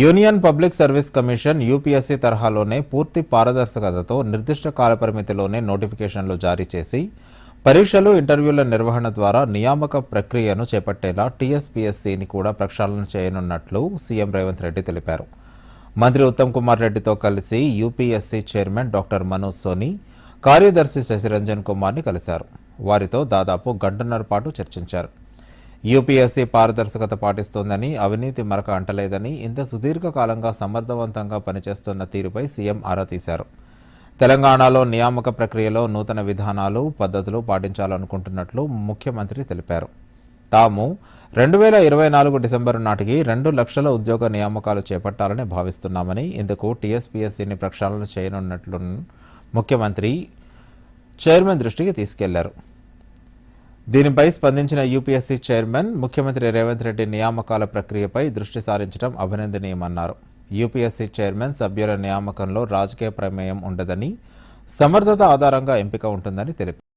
Union public service commission UPSC తరహాలోనే పూర్తి పారదర్శకతతో నిర్దిష్ట కాలపరిమితిలోనే నోటిఫికేషన్లు జారీ చేసి పరీక్షలు ఇంటర్వ్యూల నిర్వహణ ద్వారా నియామక ప్రక్రియను చేపట్టేలా టీఎస్పీఎస్సీని కూడా ప్రక్షాళన చేయనున్నట్లు సీఎం రేవంత్ రెడ్డి తెలిపారు. మంత్రి ఉత్తమ్ కుమార్ రెడ్డితో కలిసి UPSC chairman doctor Manoj Soni కార్యదర్శి శశిరంజన్ కుమార్ని కలిశారు. వారితో దాదాపు గంటన్నర పాటు చర్చించారు. యూపీఎస్సీ పారదర్శకత పాటిస్తోందని అవినీతి మరక అంటలేదని ఇంత సుదీర్ఘకాలంగా సమర్థవంతంగా పనిచేస్తున్న తీరుపై సీఎం ఆరా తీశారు. తెలంగాణలో నియామక ప్రక్రియలో నూతన విధానాలు పద్ధతులు పాటించాలనుకుంటున్నట్లు ముఖ్యమంత్రి తెలిపారు. తాము రెండు వేల ఇరవై నాలుగు డిసెంబరు నాటికి రెండు లక్షల ఉద్యోగ నియామకాలు చేపట్టాలని భావిస్తున్నామని ఇందుకు టీఎస్పీఎస్సీని ప్రక్షాళన చేయనున్నట్లు ముఖ్యమంత్రి చైర్మన్ దృష్టికి తీసుకెళ్ళారు. దీనిపై స్పందించిన యూపీఎస్సీ చైర్మన్ ముఖ్యమంత్రి రేవంత్ రెడ్డి నియామకాల ప్రక్రియపై దృష్టి సారించడం అభినందనీయమన్నారు. యూపీఎస్సీ చైర్మన్ సభ్యుల నియామకంలో రాజకీయ ప్రమేయం ఉండదని సమర్థత ఆధారంగా ఎంపిక ఉంటుందని తెలిపారు.